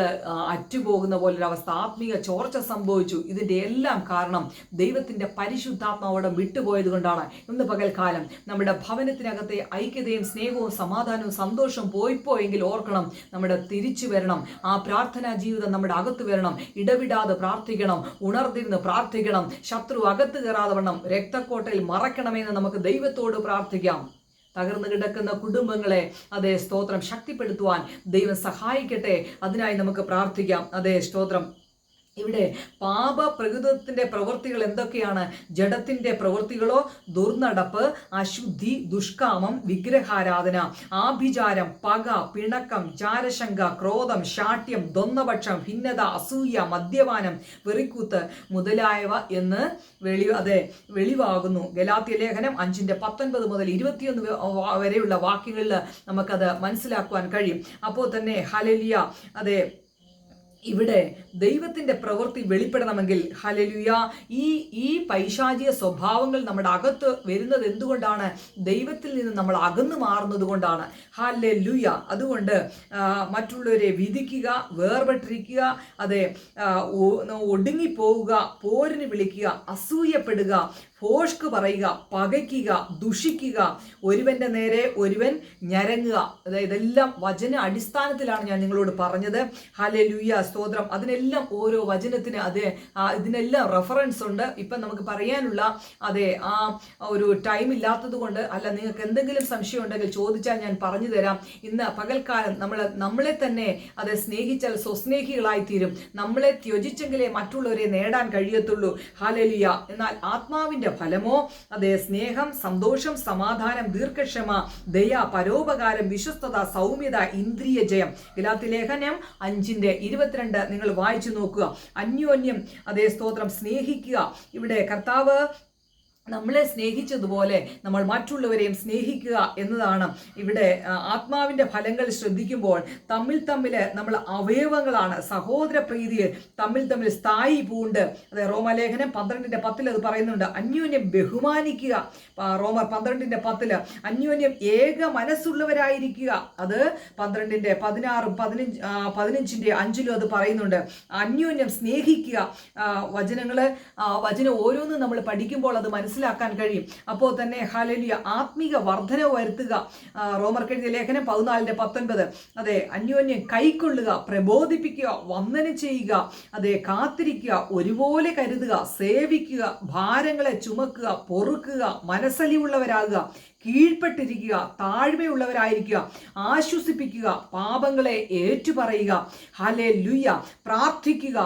അറ്റുപോകുന്ന പോലൊരവസ്ഥ ആത്മീയ ചോർച്ച സംഭവിച്ചു. ഇതിന്റെ എല്ലാം കാരണം ദൈവത്തിന്റെ പരിശുദ്ധാത്മാവോടെ വിട്ടുപോയത് കൊണ്ടാണ്. ഇന്ന് പകൽക്കാലം നമ്മുടെ ഭവനത്തിനകത്തെ ഐക്യതയും സ്നേഹവും സമാധാനവും സന്തോഷവും പോയിപ്പോയെങ്കിൽ ഓർക്കണം നമ്മുടെ തിരിച്ചു വരണം. ആ പ്രാർത്ഥനാ ജീവിതം നമ്മുടെ അകത്ത് വരണം. ഇടവിടാതെ പ്രാർത്ഥിക്കണം ഉണർന്നിരുന്ന് പ്രാർത്ഥിക്കണം. ശത്രു അകത്ത് കയറാതെ വണ്ണം രക്തക്കോട്ടയിൽ മറക്കണമെന്ന് നമുക്ക് ദൈവത്തോട് പ്രാർത്ഥിക്കാം. തകർന്നു കിടക്കുന്ന കുടുംബങ്ങളെ അതേ സ്തോത്രം ശക്തിപ്പെടുത്തുവാൻ ദൈവം സഹായിക്കട്ടെ. അതിനായി നമുക്ക് പ്രാർത്ഥിക്കാം. അതേ സ്തോത്രം. ഇവിടെ പാപ പ്രകൃതത്തിന്റെ പ്രവൃത്തികൾ എന്തൊക്കെയാണ്? ജഡത്തിന്റെ പ്രവൃത്തികളോ? ദുർനടപ്പ് അശുദ്ധി ദുഷ്കാമം വിഗ്രഹാരാധന ആഭിചാരം പക പിണക്കം ചാരശങ്ക ക്രോധം ശാഠ്യം ദ്വന്ദ്പക്ഷം ഭിന്നത അസൂയ മദ്യപാനം വെറിക്കൂത്ത് മുതലായവ എന്ന് വെളി അതെ വെളിവാകുന്നു. ഗലാത്യ ലേഖനം അഞ്ചിന്റെ പത്തൊൻപത് മുതൽ ഇരുപത്തിയൊന്ന് വരെയുള്ള വാക്യങ്ങളിൽ നമുക്കത് മനസ്സിലാക്കുവാൻ കഴിയും. അപ്പോൾ തന്നെ ഹലലിയ അതെ ഇവിടെ ദൈവത്തിന്റെ പ്രവൃത്തി വെളിപ്പെടണമെങ്കിൽ ഹലലുയ ഈ ഈ പൈശാചിക സ്വഭാവങ്ങൾ നമ്മുടെ അകത്ത് വരുന്നത് എന്തുകൊണ്ടാണ്? ദൈവത്തിൽ നിന്ന് നമ്മൾ അകന്നു മാറുന്നത് കൊണ്ടാണ്. ഹലലുയ അതുകൊണ്ട് മറ്റുള്ളവരെ വിധിക്കുക വേർപെട്ടിരിക്കുക അതെ ഒടുങ്ങിപ്പോവുക പോരിന് വിളിക്കുക അസൂയപ്പെടുക ഫോഷ്ക്ക് പറയുക പകയ്ക്കുക ദുഷിക്കുക ഒരുവന്റെ നേരെ ഒരുവൻ ഞരങ്ങുക. അതായത് ഇതെല്ലാം വചന അടിസ്ഥാനത്തിലാണ് ഞാൻ നിങ്ങളോട് പറഞ്ഞത്. ഹലലുയ സ്തോത്രം. അതിനെല്ലാം ഓരോ വചനത്തിന് അതെ ഇതിനെല്ലാം റെഫറൻസ് ഉണ്ട്. ഇപ്പം നമുക്ക് പറയാനുള്ള അതെ ആ ഒരു ടൈം ഇല്ലാത്തത് കൊണ്ട് അല്ല നിങ്ങൾക്ക് എന്തെങ്കിലും സംശയം ഉണ്ടെങ്കിൽ ചോദിച്ചാൽ ഞാൻ പറഞ്ഞു തരാം. ഇന്ന് പകൽക്കാലം നമ്മൾ നമ്മളെ തന്നെ അതെ സ്നേഹിച്ചാൽ സ്വസ്നേഹികളായി തീരും. നമ്മളെ ത്യജിച്ചെങ്കിലേ മറ്റുള്ളവരെ നേടാൻ കഴിയത്തുള്ളൂ. ഹാലലിയ എന്നാൽ ആത്മാവിന്റെ ഫലമോ? അതെ സ്നേഹം സന്തോഷം സമാധാനം ദീർഘക്ഷമ ദയ പരോപകാരം വിശ്വസ്തത സൗമ്യത ഇന്ദ്രിയ ജയം. ഗലാത്തി ലേഖനം അഞ്ചിന്റെ ഇരുപത്തിരണ്ട് നിങ്ങൾ വായിച്ചു നോക്കുക. അന്യോന്യം അതേ സ്തോത്രം. സ്നേഹിക്കുക. ഇവിടെ കർത്താവ് നമ്മളെ സ്നേഹിച്ചതുപോലെ നമ്മൾ മറ്റുള്ളവരെയും സ്നേഹിക്കുക എന്നതാണ് ഇവിടെ ആത്മാവിന്റെ ഫലങ്ങൾ ശ്രദ്ധിക്കുമ്പോൾ തമ്മിൽ തമ്മിൽ നമ്മൾ അവയവങ്ങളാണ്. സഹോദര പ്രീതിയിൽ തമ്മിൽ തമ്മിൽ സ്ഥായി പൂണ്ട്. അതെ റോമലേഖനം പന്ത്രണ്ടിന്റെ പത്തിൽ അത് പറയുന്നുണ്ട് അന്യോന്യം ബഹുമാനിക്കുക. റോമർ പന്ത്രണ്ടിന്റെ പത്തിൽ അന്യോന്യം ഏക മനസ്സുള്ളവരായിരിക്കുക. അത് പന്ത്രണ്ടിന്റെ പതിനാറും പതിനഞ്ച് പതിനഞ്ചിന്റെ അഞ്ചിലും അത് പറയുന്നുണ്ട് അന്യോന്യം സ്നേഹിക്കുക. വചനങ്ങൾ വചനം ഓരോന്നും നമ്മൾ പഠിക്കുമ്പോൾ അത് മനസ്സിലാക്കാൻ കഴിയും. അപ്പോൾ തന്നെ ഹാലലിയ ആത്മീക വർധന വരുത്തുക. റോമർക്കെഴുതിയ റോമർ കെഴുതിയ ലേഖനം പതിനാലിന്റെ പത്തൊൻപത്. അതെ അന്യോന്യം കൈക്കൊള്ളുക പ്രബോധിപ്പിക്കുക വന്ദനം ചെയ്യുക അതെ കാത്തിരിക്കുക ഒരുപോലെ കരുതുക സേവിക്കുക ഭാരങ്ങളെ ചുമക്കുക പൊറുക്കുക മനസ്സലിവുള്ളവരാകുക കീഴ്പ്പെട്ടിരിക്കുക താഴ്മയുള്ളവരായിരിക്കുക ആശ്വസിപ്പിക്കുക പാപങ്ങളെ ഏറ്റുപറയുക ഹലേ ലുയ്യ പ്രാർത്ഥിക്കുക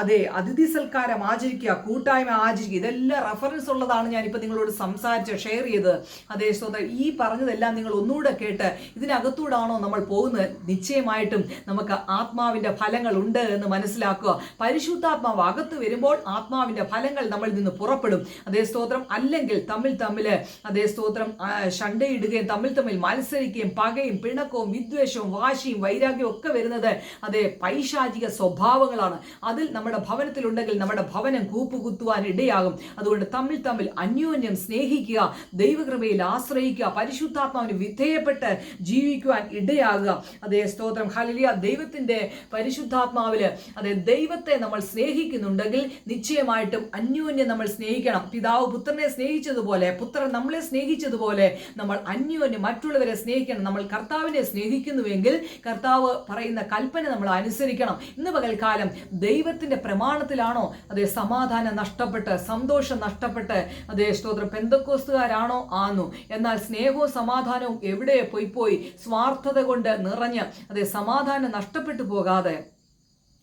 അതെ അതിഥി സൽക്കാരം ആചരിക്കുക കൂട്ടായ്മ ആചരിക്കുക ഇതെല്ലാം റെഫറൻസ് ഉള്ളതാണ് ഞാനിപ്പോൾ നിങ്ങളോട് സംസാരിച്ച് ഷെയർ ചെയ്തത്. അതേ ശ്രോത ഈ പറഞ്ഞതെല്ലാം നിങ്ങൾ ഒന്നുകൂടെ കേട്ട് ഇതിനകത്തൂടാണോ നമ്മൾ പോകുന്നത്? നിശ്ചയമായിട്ടും നമുക്ക് ആത്മാവിന്റെ ഫലങ്ങൾ ഉണ്ട് എന്ന് മനസ്സിലാക്കുക. പരിശുദ്ധാത്മാവ് അകത്ത് വരുമ്പോൾ ആത്മാവിന്റെ ഫലങ്ങൾ നമ്മളിൽ നിന്ന് പുറപ്പെടും. അതേ സ്തോത്രം അല്ലെങ്കിൽ തമ്മിൽ തമ്മിൽ അതേ സ്തോത്രം ഷണ്ടയിടുകയും തമ്മിൽ തമ്മിൽ മത്സരിക്കുകയും പകയും പിണക്കവും വിദ്വേഷവും വാശിയും വൈരാഗ്യവും ഒക്കെ വരുന്നത് അതേ പൈശാചിക സ്വഭാവങ്ങളാണ്. അതിൽ നമ്മുടെ ഭവനത്തിലുണ്ടെങ്കിൽ നമ്മുടെ ഭവനം കൂപ്പുകുത്തുവാൻ ഇടയാകും. അതുകൊണ്ട് തമ്മിൽ തമ്മിൽ അന്യോന്യം സ്നേഹിക്കുക ദൈവകൃപയിൽ ആശ്രയിക്കുക പരിശുദ്ധാത്മാവിന് വിധേയപ്പെട്ട് ജീവിക്കുവാൻ ഇടയാകുക. അതേ സ്തോത്രം. ഹലിയ ദൈവത്തിന്റെ പരിശുദ്ധാത്മാവിൽ അതെ ദൈവത്തെ നമ്മൾ സ്നേഹിക്കുന്നുണ്ടെങ്കിൽ നിശ്ചയമായിട്ടും അന്യോന്യം നമ്മൾ സ്നേഹിക്കണം. പിതാവ് പുത്രനെ സ്നേഹിച്ചതുപോലെ പുത്രൻ നമ്മളെ സ്നേഹിച്ചതുപോലെ നമ്മൾ അന്യോന്യം മറ്റുള്ളവരെ സ്നേഹിക്കണം. നമ്മൾ കർത്താവിനെ സ്നേഹിക്കുന്നുവെങ്കിൽ കർത്താവ് പറയുന്ന കൽപ്പന നമ്മൾ അനുസരിക്കണം. ഇന്ന് പകൽക്കാലം ദൈവത്തിന്റെ പ്രമാണത്തിലാണോ അതെ സമാധാനം നഷ്ടപ്പെട്ട് സന്തോഷം നഷ്ടപ്പെട്ട് അതേ സ്തോത്രം. പെന്തക്കോസ്തുകാരാണോ? ആന്നു. എന്നാൽ സ്നേഹവും സമാധാനവും എവിടെ പോയി പോയി സ്വാർത്ഥത കൊണ്ട് നിറഞ്ഞ്. അതേ സമാധാനം നഷ്ടപ്പെട്ടു പോകാതെ.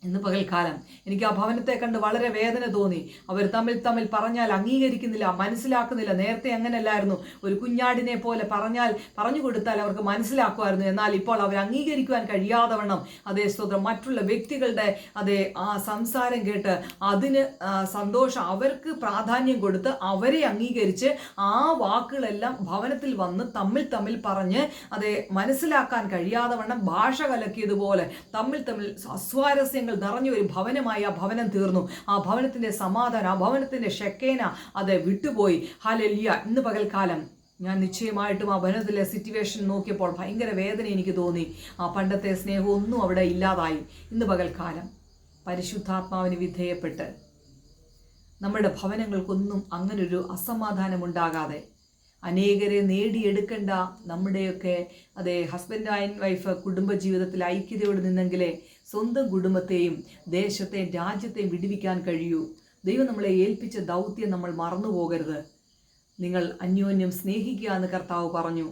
ഇന്ന് പകൽക്കാലം. എനിക്ക് ആ ഭവനത്തെ കണ്ട് വളരെ വേദന തോന്നി. അവർ തമ്മിൽ തമ്മിൽ പറഞ്ഞാൽ അംഗീകരിക്കുന്നില്ല മനസ്സിലാക്കുന്നില്ല. നേരത്തെ അങ്ങനെയല്ലായിരുന്നു ഒരു കുഞ്ഞാടിനെ പോലെ പറഞ്ഞാൽ പറഞ്ഞു കൊടുത്താൽ അവർക്ക് മനസ്സിലാക്കുമായിരുന്നു. എന്നാൽ ഇപ്പോൾ അവർ അംഗീകരിക്കുവാൻ കഴിയാതെ വണ്ണം അതേ സ്തോത്രം. മറ്റുള്ള വ്യക്തികളുടെ അതേ ആ സംസാരം കേട്ട് അതിന് സന്തോഷം അവർക്ക് പ്രാധാന്യം കൊടുത്ത് അവരെ അംഗീകരിച്ച് ആ വാക്കുകളെല്ലാം ഭവനത്തിൽ വന്ന് തമ്മിൽ തമ്മിൽ പറഞ്ഞ് അതേ മനസ്സിലാക്കാൻ കഴിയാതെ വണ്ണം ഭാഷ കലക്കിയതുപോലെ തമ്മിൽ തമ്മിൽ അസ്വാരസ്യങ്ങൾ നിറഞ്ഞ ഒരു ഭവനമായി ആ ഭവനം തീർന്നു. ആ ഭവനത്തിന്റെ സമാധാനം ആ ഭവനത്തിന്റെ ഷെക്കേന അത് വിട്ടുപോയി. ഹലലിയ ഇന്ന് പകൽക്കാലം ഞാൻ നിശ്ചയമായിട്ടും ആ ഭവനത്തിലെ സിറ്റുവേഷൻ നോക്കിയപ്പോൾ ഭയങ്കര വേദന എനിക്ക് തോന്നി. ആ പണ്ടത്തെ സ്നേഹമൊന്നും അവിടെ ഇല്ലാതായി. ഇന്ന് പകൽക്കാലം പരിശുദ്ധാത്മാവിന് വിധേയപ്പെട്ട് നമ്മുടെ ഭവനങ്ങൾക്കൊന്നും അങ്ങനൊരു അസമാധാനം ഉണ്ടാകാതെ അനേകരെ നേടിയെടുക്കേണ്ട നമ്മുടെയൊക്കെ അതെ ഹസ്ബൻഡ് ആൻഡ് വൈഫ് കുടുംബ ജീവിതത്തിൽ ഐക്യതയോട് നിന്നെങ്കിലേ സ്വന്തം കുടുംബത്തെയും ദേശത്തെയും രാജ്യത്തെയും വിടുവിക്കാൻ കഴിയൂ. ദൈവം നമ്മളെ ഏൽപ്പിച്ച ദൗത്യം നമ്മൾ മറന്നു പോകരുത്. നിങ്ങൾ അന്യോന്യം സ്നേഹിക്കുക എന്ന് കർത്താവ് പറഞ്ഞു.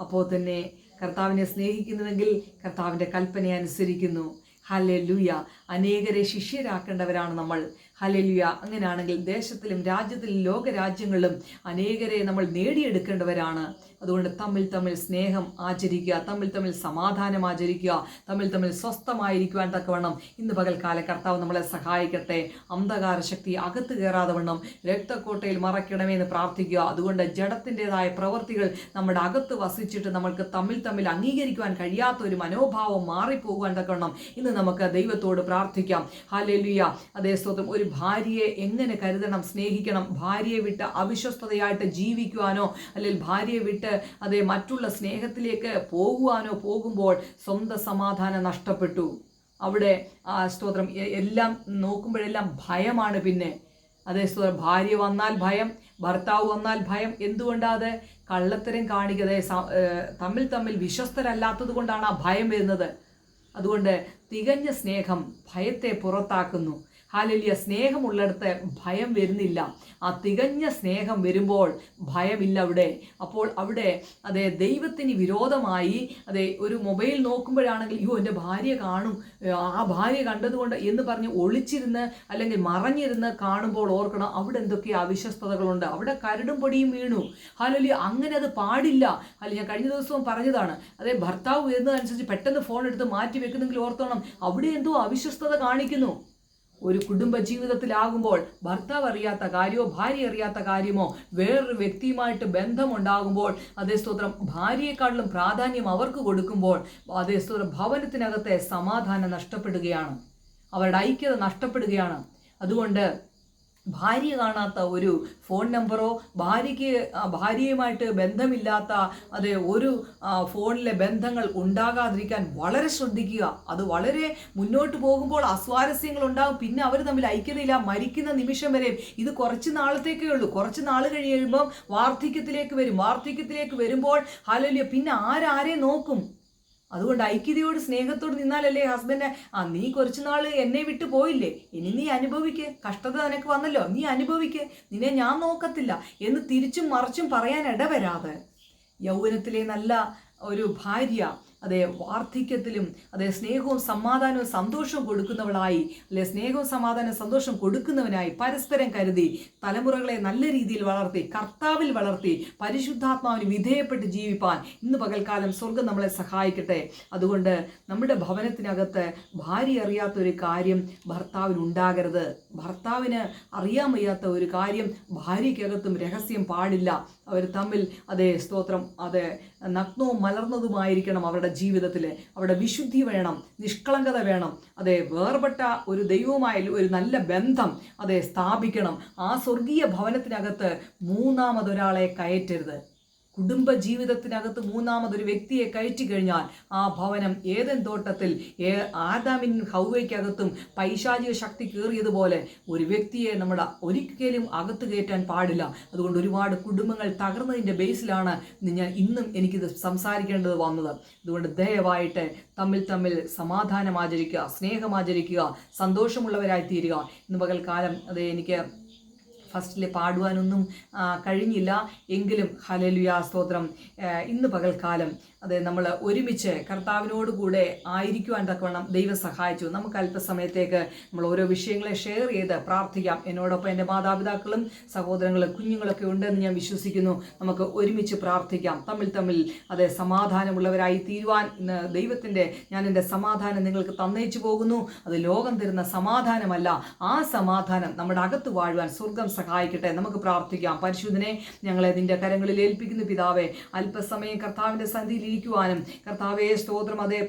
അപ്പോൾ തന്നെ കർത്താവിനെ സ്നേഹിക്കുന്നുവെങ്കിൽ കർത്താവിന്റെ കൽപ്പന അനുസരിക്കുന്നു. ഹലേ ലൂയ അനേകരെ ശിഷ്യരാക്കേണ്ടവരാണ് നമ്മൾ. ഹലലിയ അങ്ങനെയാണെങ്കിൽ ദേശത്തിലും രാജ്യത്തിലും ലോകരാജ്യങ്ങളിലും അനേകരെ നമ്മൾ നേടിയെടുക്കേണ്ടവരാണ്. അതുകൊണ്ട് തമ്മിൽ തമ്മിൽ സ്നേഹം ആചരിക്കുക തമ്മിൽ തമ്മിൽ സമാധാനം ആചരിക്കുക തമ്മിൽ തമ്മിൽ സ്വസ്ഥമായിരിക്കുവാൻ തക്കവണ്ണം ഇന്ന് പകൽക്കാല കർത്താവ് നമ്മളെ സഹായിക്കട്ടെ. അന്ധകാര ശക്തി അകത്ത് കയറാതെ വണ്ണം രക്തക്കോട്ടയിൽ മറയ്ക്കണമേ എന്ന് പ്രാർത്ഥിക്കുക. അതുകൊണ്ട് ജഡത്തിന്റെതായ പ്രവൃത്തികൾ നമ്മുടെ അകത്ത് വസിച്ചിട്ട് നമ്മൾക്ക് തമ്മിൽ തമ്മിൽ അംഗീകരിക്കുവാൻ കഴിയാത്ത ഒരു മനോഭാവം മാറിപ്പോകുവാൻ തക്കവണ്ണം ഇന്ന് നമുക്ക് ദൈവത്തോട് പ്രാർത്ഥിക്കാം. ഹാലേലുയ അതേ സ്തോത്രം. ഒരു ഭാര്യയെ എങ്ങനെ കരുതണം സ്നേഹിക്കണം? ഭാര്യയെ വിട്ട് അവിശ്വസ്തതയായിട്ട് ജീവിക്കുവാനോ അല്ലെങ്കിൽ ഭാര്യയെ വിട്ട് അതേ മറ്റുള്ള സ്നേഹത്തിലേക്ക് പോകുവാനോ പോകുമ്പോൾ സ്വന്തം സമാധാനം നഷ്ടപ്പെട്ടു. അവിടെ ആ സ്തോത്രം എല്ലാം നോക്കുമ്പോഴെല്ലാം ഭയമാണ് പിന്നെ. അതേ സ്തോത്രം ഭാര്യ വന്നാൽ ഭയം ഭർത്താവ് വന്നാൽ ഭയം എന്തുകൊണ്ടാത് കള്ളത്തരം കാണിക്കതെ തമ്മിൽ തമ്മിൽ വിശ്വസ്തരല്ലാത്തത് കൊണ്ടാണ് ആ ഭയം വരുന്നത്. അതുകൊണ്ട് തികഞ്ഞ സ്നേഹം ഭയത്തെ പുറത്താക്കുന്നു. ഹാലലിയ സ്നേഹമുള്ളിടത്ത് ഭയം വരുന്നില്ല. ആ തികഞ്ഞ സ്നേഹം വരുമ്പോൾ ഭയമില്ല അവിടെ. അപ്പോൾ അവിടെ അതെ ദൈവത്തിന് വിരോധമായി അതെ ഒരു മൊബൈൽ നോക്കുമ്പോഴാണെങ്കിൽ അയ്യോ എന്റെ ഭാര്യ കാണും. ആ ഭാര്യ കണ്ടതുകൊണ്ട് എന്ന് പറഞ്ഞ് ഒളിച്ചിരുന്ന് അല്ലെങ്കിൽ മറഞ്ഞിരുന്ന് കാണുമ്പോൾ ഓർക്കണം അവിടെ എന്തൊക്കെ അവിശ്വസ്തതകളുണ്ട്. അവിടെ കരടും പൊടിയും വീണു. ഹാലലിയ അങ്ങനെ അത് പാടില്ല. അല്ല ഞാൻ കഴിഞ്ഞ ദിവസവും പറഞ്ഞതാണ്. അതെ ഭർത്താവ് വരുന്നതനുസരിച്ച് പെട്ടെന്ന് ഫോൺ എടുത്ത് മാറ്റി വെക്കുന്നെങ്കിൽ ഓർത്തോണം അവിടെ എന്തോ അവിശ്വസ്തത കാണിക്കുന്നു. ഒരു കുടുംബ ജീവിതത്തിലാകുമ്പോൾ ഭർത്താവ് അറിയാത്ത കാര്യമോ ഭാര്യ അറിയാത്ത കാര്യമോ വേറൊരു വ്യക്തിയുമായിട്ട് ബന്ധമുണ്ടാകുമ്പോൾ അതേ സ്തോത്രം ഭാര്യയെക്കാളും പ്രാധാന്യം അവർക്ക് കൊടുക്കുമ്പോൾ അതേ സ്തോത്രം ഭവനത്തിനകത്തെ സമാധാനം നഷ്ടപ്പെടുകയാണ്. അവരുടെ ഐക്യത നഷ്ടപ്പെടുകയാണ്. അതുകൊണ്ട് ഭാര്യ കാണാത്ത ഒരു ഫോൺ നമ്പറോ ഭാര്യയ്ക്ക് ഭാര്യയുമായിട്ട് ബന്ധമില്ലാത്ത അത് ഒരു ഫോണിലെ ബന്ധങ്ങൾ ഉണ്ടാകാതിരിക്കാൻ വളരെ ശ്രദ്ധിക്കുക. അത് വളരെ മുന്നോട്ട് പോകുമ്പോൾ അസ്വാരസ്യങ്ങൾ ഉണ്ടാകും. പിന്നെ അവർ തമ്മിൽ ഐക്യതയില്ല. മരിക്കുന്ന നിമിഷം വരെയും ഇത് കുറച്ച് നാളത്തേക്കേ ഉള്ളൂ. കുറച്ച് നാൾ കഴിയുമ്പം വാർദ്ധക്യത്തിലേക്ക് വരും. വാർദ്ധക്യത്തിലേക്ക് വരുമ്പോൾ ഹാലല്യ പിന്നെ ആരാരെ നോക്കും? അതുകൊണ്ട് ഐക്യതയോട് സ്നേഹത്തോട് നിന്നാലല്ലേ ഹസ്ബൻഡ് ആ നീ കുറച്ചു നാൾ എന്നെ വിട്ടു പോയില്ലേ? ഇനി നീ അനുഭവിക്ക്. കഷ്ടത നിനക്ക് വന്നല്ലോ. നീ അനുഭവിക്ക്. നിന്നെ ഞാൻ നോക്കത്തില്ല എന്ന് തിരിച്ചും മറിച്ചും പറയാൻ ഇടവരാതെ. യൗവനത്തിലെ നല്ല ഒരു ഭാര്യ അതെ വാർദ്ധക്യത്തിലും അതേ സ്നേഹവും സമാധാനവും സന്തോഷവും കൊടുക്കുന്നവളായി അല്ലെ സ്നേഹവും സമാധാനവും സന്തോഷം കൊടുക്കുന്നവനായി പരസ്പരം കരുതി തലമുറകളെ നല്ല രീതിയിൽ വളർത്തി കർത്താവിൽ വളർത്തി പരിശുദ്ധാത്മാവിന് വിധേയപ്പെട്ട് ജീവിപ്പാൻ ഇന്ന് പകൽക്കാലം സ്വർഗം നമ്മളെ സഹായിക്കട്ടെ. അതുകൊണ്ട് നമ്മുടെ ഭവനത്തിനകത്ത് ഭാര്യ അറിയാത്തൊരു കാര്യം ഭർത്താവിന് ഉണ്ടാകരുത് ഭർത്താവിന് അറിയാൻ വയ്യാത്ത ഒരു കാര്യം ഭാര്യയ്ക്കകത്തും രഹസ്യം പാടില്ല. അവർ തമ്മിൽ അതേ സ്തോത്രം അതെ നഗ്നവും മലർന്നതുമായിരിക്കണം അവരുടെ ജീവിതത്തിൽ അവരുടെ വിശുദ്ധി വേണം നിഷ്കളങ്കത വേണം അതെ വേർപെട്ട ഒരു ദൈവവുമായി ഒരു നല്ല ബന്ധം അതെ സ്ഥാപിക്കണം. ആ സ്വർഗീയ ഭവനത്തിനകത്ത് മൂന്നാമതൊരാളെ കയറ്റരുത്. കുടുംബ ജീവിതത്തിനകത്ത് മൂന്നാമതൊരു വ്യക്തിയെ കയറ്റി കഴിഞ്ഞാൽ ആ ഭവനം ഏതൻ തോട്ടത്തിൽ ആദാമിൻ ഹൗവയ്ക്കകത്തും പൈശാചിക ശക്തി കയറിയതുപോലെ ഒരു വ്യക്തിയെ നമ്മുടെ ഒരിക്കലും അകത്ത് കയറ്റാൻ പാടില്ല. അതുകൊണ്ട് ഒരുപാട് കുടുംബങ്ങൾ തകർന്നതിന്റെ ബേസിലാണ് ഞാൻ ഇന്നും എനിക്കിത് സംസാരിക്കേണ്ടത് വന്നത്. അതുകൊണ്ട് ദയവായിട്ട് തമ്മിൽ തമ്മിൽ സമാധാനം ആചരിക്കുക സ്നേഹം ആചരിക്കുക സന്തോഷമുള്ളവരായി തീരുക ഇന്ന് പകൽക്കാലം അത് എനിക്ക് ഫസ്റ്റിൽ പാടുവാനൊന്നും കഴിഞ്ഞില്ല. എങ്കിലും ഹലലുയാ സ്തോത്രം ഇന്ന് പകൽക്കാലം അത് നമ്മൾ ഒരുമിച്ച് കർത്താവിനോട് കൂടെ ആയിരിക്കുവാൻ തക്കവണ്ണം ദൈവം സഹായിച്ചു. നമുക്ക് അല്പസമയത്തേക്ക് നമ്മൾ ഓരോ വിഷയങ്ങളെ ഷെയർ ചെയ്ത് പ്രാർത്ഥിക്കാം. എന്നോടൊപ്പം എന്റെ മാതാപിതാക്കളും സഹോദരങ്ങളും കുഞ്ഞുങ്ങളൊക്കെ ഉണ്ടെന്ന് ഞാൻ വിശ്വസിക്കുന്നു. നമുക്ക് ഒരുമിച്ച് പ്രാർത്ഥിക്കാം. തമ്മിൽ തമ്മിൽ അതെ സമാധാനമുള്ളവരായി തീരുവാൻ ദൈവത്തിന്റെ ഞാൻ എന്റെ സമാധാനം നിങ്ങൾക്ക് തന്നയിച്ചു പോകുന്നു. അത് ലോകം തരുന്ന സമാധാനമല്ല. ആ സമാധാനം നമ്മുടെ അകത്ത് വാഴുവാൻ സ്വർഗം സഹായിക്കട്ടെ. നമുക്ക് പ്രാർത്ഥിക്കാം. പരിശുദ്ധനെ ഞങ്ങളെ നിന്റെ കരങ്ങളിൽ ഏൽപ്പിക്കുന്നു പിതാവേ. അല്പസമയം കർത്താവിന്റെ സന്ധിയിൽ ഇരിക്കുവാനും കർത്താവേ സ്തോത്രം അതേ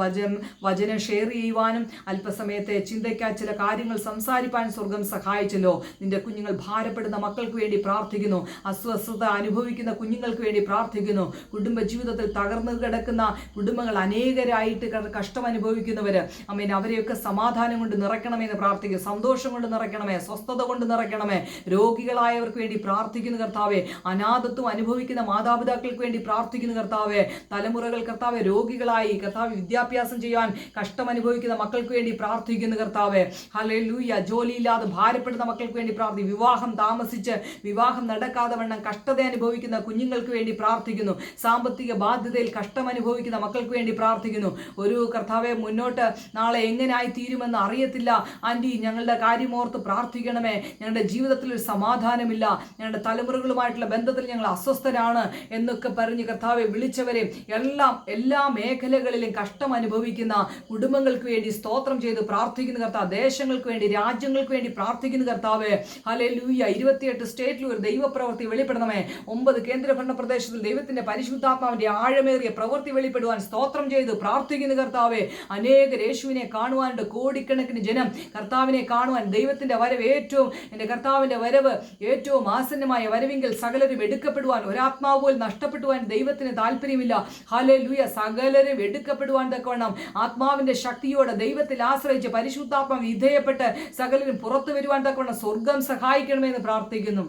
വചനം വചനം ഷെയർ ചെയ്യുവാനും അല്പസമയത്തെ ചിന്തയ്ക്കാൻ ചില കാര്യങ്ങൾ സംസാരിപ്പാൻ സ്വർഗം സഹായിച്ചല്ലോ. നിന്റെ കുഞ്ഞുങ്ങൾ ഭാരപ്പെടുന്ന മക്കൾക്ക് വേണ്ടി പ്രാർത്ഥിക്കുന്നു. അസ്വസ്ഥത അനുഭവിക്കുന്ന കുഞ്ഞുങ്ങൾക്ക് വേണ്ടി പ്രാർത്ഥിക്കുന്നു. കുടുംബ ജീവിതത്തിൽ തകർന്നു കിടക്കുന്ന കുടുംബങ്ങൾ അനേകരായിട്ട് കഷ്ടം അനുഭവിക്കുന്നവർ അമ്മീൻ അവരെയൊക്കെ സമാധാനം കൊണ്ട് നിറയ്ക്കണമെന്ന് പ്രാർത്ഥിക്കും സന്തോഷം കൊണ്ട് നിറയ്ക്കണമേ സ്വസ്ഥത കൊണ്ട് നിറയ്ക്കണമേ രോഗികളായവർക്ക് വേണ്ടി പ്രാർത്ഥിക്കുന്നു കർത്താവെ. അനാഥത്വം അനുഭവിക്കുന്ന മാതാപിതാക്കൾക്ക് വേണ്ടി പ്രാർത്ഥിക്കുന്നു കർത്താവെ. തലമുറകൾ കർത്താവ് രോഗികളായി കർത്താവ് വിദ്യാഭ്യാസം ചെയ്യാൻ കഷ്ടം അനുഭവിക്കുന്ന മക്കൾക്ക് വേണ്ടി പ്രാർത്ഥിക്കുന്നു കർത്താവ്. ഹലേ ലൂയ ജോലിയില്ലാതെ ഭാരപ്പെടുന്ന മക്കൾക്ക് വേണ്ടി പ്രാർത്ഥി വിവാഹം താമസിച്ച് വിവാഹം നടക്കാതെ വണ്ണം കഷ്ടത അനുഭവിക്കുന്ന കുഞ്ഞുങ്ങൾക്ക് വേണ്ടി പ്രാർത്ഥിക്കുന്നു. സാമ്പത്തിക ബാധ്യതയിൽ കഷ്ടം അനുഭവിക്കുന്ന മക്കൾക്ക് വേണ്ടി പ്രാർത്ഥിക്കുന്നു. ഒരു കർത്താവെ മുന്നോട്ട് നാളെ എങ്ങനെയായി തീരുമെന്ന് അറിയത്തില്ല. ആന്റി ഞങ്ങളുടെ കാര്യമോർത്ത് പ്രാർത്ഥിക്കണമേ. ഞങ്ങളുടെ ജീവിതത്തിൽ ഒരു സമാധാനമില്ല. ഞങ്ങളുടെ തലമുറകളുമായിട്ടുള്ള ബന്ധത്തിൽ ഞങ്ങൾ അസ്വസ്ഥരാണ് എന്നൊക്കെ പറഞ്ഞ് കർത്താവെ വിളിച്ചവരെ എല്ലാം എല്ലാ മേഖലകളിലും കഷ്ടം അനുഭവിക്കുന്ന കുടുംബങ്ങൾക്ക് വേണ്ടി സ്തോത്രം ചെയ്ത് പ്രാർത്ഥിക്കുന്ന കർത്താവ് ദേശങ്ങൾക്ക് വേണ്ടി രാജ്യങ്ങൾക്ക് വേണ്ടി പ്രാർത്ഥിക്കുന്ന കർത്താവ് അല്ലെ ലൂയ ഇരുപത്തിയെട്ട് സ്റ്റേറ്റിൽ ഒരു ദൈവപ്രവൃത്തി വെളിപ്പെടണമേ ഒമ്പത് കേന്ദ്രഭരണ പ്രദേശത്തിൽ ദൈവത്തിന്റെ പരിശുദ്ധാത്മാവിന്റെ ആഴമേറിയ പ്രവൃത്തി വെളിപ്പെടുവാൻ സ്തോത്രം ചെയ്ത് പ്രാർത്ഥിക്കുന്ന കർത്താവ് അനേക യേശുവിനെ കാണുവാനുണ്ട്. കോടിക്കണക്കിന് ജനം കർത്താവിനെ കാണുവാൻ ദൈവത്തിന്റെ വരവ് ഏറ്റവും എന്റെ കർത്താവിന്റെ വരവ് ഏറ്റവും ആസന്നമായ വരവെങ്കിൽ സകലരും എടുക്കപ്പെടുവാൻ ഒരാത്മാവ് പോലും നഷ്ടപ്പെടുവാൻ ദൈവത്തിന് താല്പര്യമില്ല. ഹലേ ലൂയ സകലരും എടുക്കപ്പെടുവാൻ തക്കവണ്ണം ആത്മാവിന്റെ ശക്തിയോടെ ദൈവത്തിൽ ആശ്രയിച്ച് പരിശുദ്ധാത്മ വിധേയപ്പെട്ട് സകലരും പുറത്തു വരുവാൻ തക്കവണ്ണം സ്വർഗം സഹായിക്കണമെന്ന് പ്രാർത്ഥിക്കുന്നു.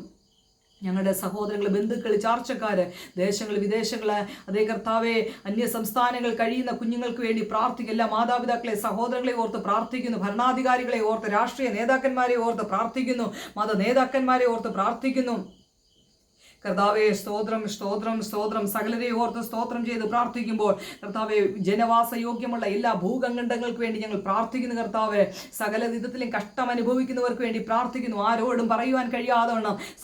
ഞങ്ങളുടെ സഹോദരങ്ങൾ ബന്ധുക്കൾ ചാർച്ചക്കാർ ദേശങ്ങൾ വിദേശങ്ങൾ അതേ കർത്താവെ അന്യ സംസ്ഥാനങ്ങൾ കഴിയുന്ന കുഞ്ഞുങ്ങൾക്ക് വേണ്ടി പ്രാർത്ഥിക്കും എല്ലാ മാതാപിതാക്കളെ സഹോദരങ്ങളെ ഓർത്ത് പ്രാർത്ഥിക്കുന്നു. ഭരണാധികാരികളെ ഓർത്ത് രാഷ്ട്രീയ നേതാക്കന്മാരെ ഓർത്ത് പ്രാർത്ഥിക്കുന്നു. മത നേതാക്കന്മാരെ ഓർത്ത് പ്രാർത്ഥിക്കുന്നു. കർത്താവെ സ്തോത്രം സ്തോത്രം സ്തോത്രം. സകലരെ ഓർത്ത് സ്തോത്രം ചെയ്ത് പ്രാർത്ഥിക്കുമ്പോൾ കർത്താവെ ജനവാസ യോഗ്യമുള്ള എല്ലാ ഭൂഖണ്ഡങ്ങൾക്ക് വേണ്ടി ഞങ്ങൾ പ്രാർത്ഥിക്കുന്നു കർത്താവെ. സകല വിധത്തിലും കഷ്ടം അനുഭവിക്കുന്നവർക്ക് വേണ്ടി പ്രാർത്ഥിക്കുന്നു. ആരോടും പറയുവാൻ കഴിയാതെ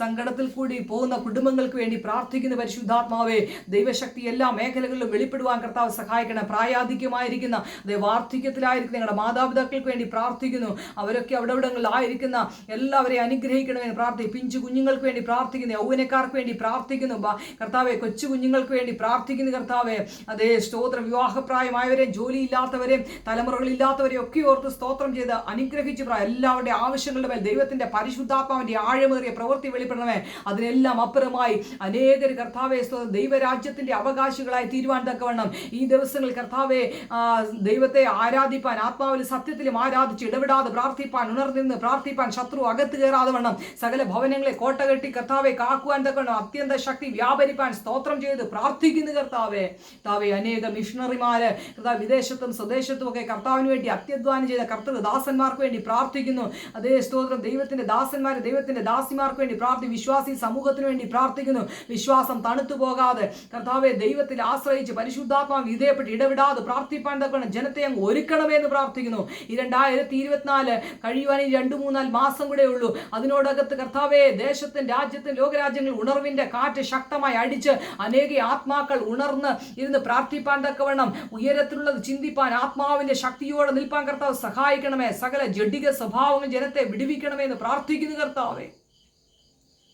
സങ്കടത്തിൽ കൂടി പോകുന്ന കുടുംബങ്ങൾക്ക് വേണ്ടി പ്രാർത്ഥിക്കുന്നു പരിശുദ്ധാത്മാവെ. ദൈവശക്തി എല്ലാ മേഖലകളിലും വെളിപ്പെടുവാൻ കർത്താവ് സഹായിക്കണം. പ്രായാധിക്യമായിരിക്കുന്ന വാർദ്ധക്യത്തിലായിരിക്കുന്ന ഞങ്ങളുടെ മാതാപിതാക്കൾക്ക് വേണ്ടി പ്രാർത്ഥിക്കുന്നു. അവരൊക്കെ അവിടെ ഇവിടങ്ങളിലായിരിക്കുന്ന എല്ലാവരെയും അനുഗ്രഹിക്കണമെന്ന് പ്രാർത്ഥി പിഞ്ചു കുഞ്ഞുങ്ങൾക്ക് വേണ്ടി പ്രാർത്ഥിക്കുന്നു. യൗവനക്കാർക്ക് വേണ്ടി പ്രാർത്ഥിക്കുന്നു. ബ- കർത്താവെ കൊച്ചു കുഞ്ഞുങ്ങൾക്ക് വേണ്ടി പ്രാർത്ഥിക്കുന്നു കർത്താവെ. അതേ സ്തോത്രം വിവാഹപ്രായമായവരെയും ജോലിയില്ലാത്തവരെയും തലമുറകളില്ലാത്തവരെ ഒക്കെ ഓർത്ത് സ്തോത്രം ചെയ്ത് അനുഗ്രഹിച്ചു എല്ലാവരുടെ ആവശ്യങ്ങളുടെ മേൽ ദൈവത്തിന്റെ പരിശുദ്ധാത്മാവിന്റെ ആഴമേറിയ പ്രവൃത്തി വെളിപ്പെടണമേ. അതിനെല്ലാം അപ്പുറമായി അനേകർ കർത്താവെ ദൈവരാജ്യത്തിന്റെ അവകാശികളായി തീരുവാൻ തക്കവണ്ണം ഈ ദിവസങ്ങളിൽ കർത്താവെ ദൈവത്തെ ആരാധിപ്പാൻ ആത്മാവിൽ സത്യത്തിലും ആരാധിച്ച് ഇടപെടാതെ പ്രാർത്ഥിപ്പാൻ ഉണർന്നിന്ന് പ്രാർത്ഥിപ്പാൻ ശത്രു അകത്ത് കയറാതെ വണ്ണം സകല ഭവനങ്ങളെ കോട്ട കെട്ടി കർത്താവെ കാക്കുവാൻ തക്കവണ്ണം അത്യന്ത ശക്തി വ്യാപരിപ്പാൻ സ്തോത്രം ചെയ്ത് പ്രാർത്ഥിക്കുന്നു കർത്താവെ. കർത്താവെ അനേക മിഷണറിമാര് കർത്താവ് വിദേശത്തും സ്വദേശത്തും ഒക്കെ കർത്താവിന് വേണ്ടി അത്യധ്വാനം ചെയ്ത കർത്തൃ ദാസന്മാർക്ക് വേണ്ടി പ്രാർത്ഥിക്കുന്നു. അതേ സ്തോത്രം ദൈവത്തിന്റെ ദാസന്മാര് ദൈവത്തിന്റെ ദാസിമാർക്ക് വേണ്ടി പ്രാർത്ഥി വിശ്വാസി സമൂഹത്തിന് വേണ്ടി പ്രാർത്ഥിക്കുന്നു. വിശ്വാസം തണുത്തു പോകാതെ കർത്താവെ ദൈവത്തിൽ ആശ്രയിച്ച് പരിശുദ്ധാത്മാവ് വിധേയപ്പെട്ട് ഇടപെടാതെ പ്രാർത്ഥിപ്പാൻ തക്കണം ജനത്തെ അങ്ങ് ഒരുക്കണമേ എന്ന് പ്രാർത്ഥിക്കുന്നു. ഈ രണ്ടായിരത്തി ഇരുപത്തിനാല് കഴിയുവാൻ ഈ രണ്ടു മൂന്നാൽ മാസം കൂടെ ഉള്ളൂ. അതിനോടകത്ത് കർത്താവെ ദേശത്തും രാജ്യത്തും ലോകരാജ്യങ്ങളിൽ ഉണർവിന്റെ കാറ്റ് ശക്തമായി അടിച്ച് അനേക ആത്മാക്കൾ ഉണർന്ന് ഇരുന്ന് പ്രാർത്ഥിപ്പാൻ തക്കവണ്ണം ഉയരത്തിലുള്ളത് ചിന്തിപ്പാൻ ആത്മാവിന്റെ ശക്തിയോടെ നിൽപ്പാൻ കർത്താവ് സഹായിക്കണമേ. സകല ജഡിക സ്വഭാവങ്ങൾ ജനത്തെ വിടുവിക്കണമേ എന്ന് പ്രാർത്ഥിക്കുന്നു കർത്താവേ.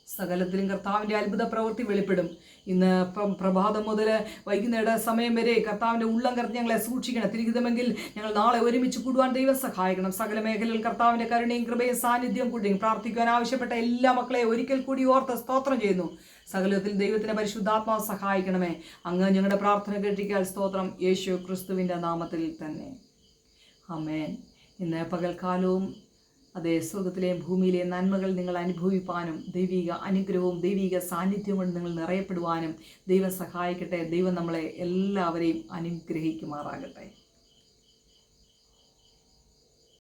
സകലത്തിലും കർത്താവിന്റെ അത്ഭുത പ്രവൃത്തി വെളിപ്പെടും. ഇന്ന് പ്രഭാതം മുതൽ വൈകുന്നേര സമയം വരെ കർത്താവിന്റെ ഉള്ളം കറിഞ്ഞ് ഞങ്ങളെ സൂക്ഷിക്കണം. തിരികിതമെങ്കിൽ ഞങ്ങൾ നാളെ ഒരുമിച്ച് കൂടുവാൻ ദൈവം സഹായിക്കണം. സകല മേഖലയിൽ കർത്താവിന്റെ കരുണയും കൃപയും സാന്നിധ്യം കൂടിയും പ്രാർത്ഥിക്കുവാൻ ആവശ്യപ്പെട്ട എല്ലാ മക്കളെ ഒരിക്കൽ കൂടി ഓർത്ത് സ്തോത്രം ചെയ്യുന്നു. സകലത്തിൽ ദൈവത്തിന്റെ പരിശുദ്ധാത്മാവ് സഹായിക്കണമേ. അങ്ങ് ഞങ്ങളുടെ പ്രാർത്ഥന കേട്ടിരിക്കാൻ സ്തോത്രം. യേശു ക്രിസ്തുവിന്റെ നാമത്തിൽ തന്നെ. അമേൻ ഇന്ന് പകൽക്കാലവും അതേ സ്വർഗത്തിലെയും ഭൂമിയിലെയും നന്മകൾ നിങ്ങൾ അനുഭവിപ്പാനും ദൈവിക അനുഗ്രഹവും ദൈവിക സാന്നിധ്യവും കൊണ്ട് നിങ്ങൾ നിറയപ്പെടുവാനും ദൈവം സഹായിക്കട്ടെ. ദൈവം നമ്മളെ എല്ലാവരെയും അനുഗ്രഹിക്കുമാറാകട്ടെ.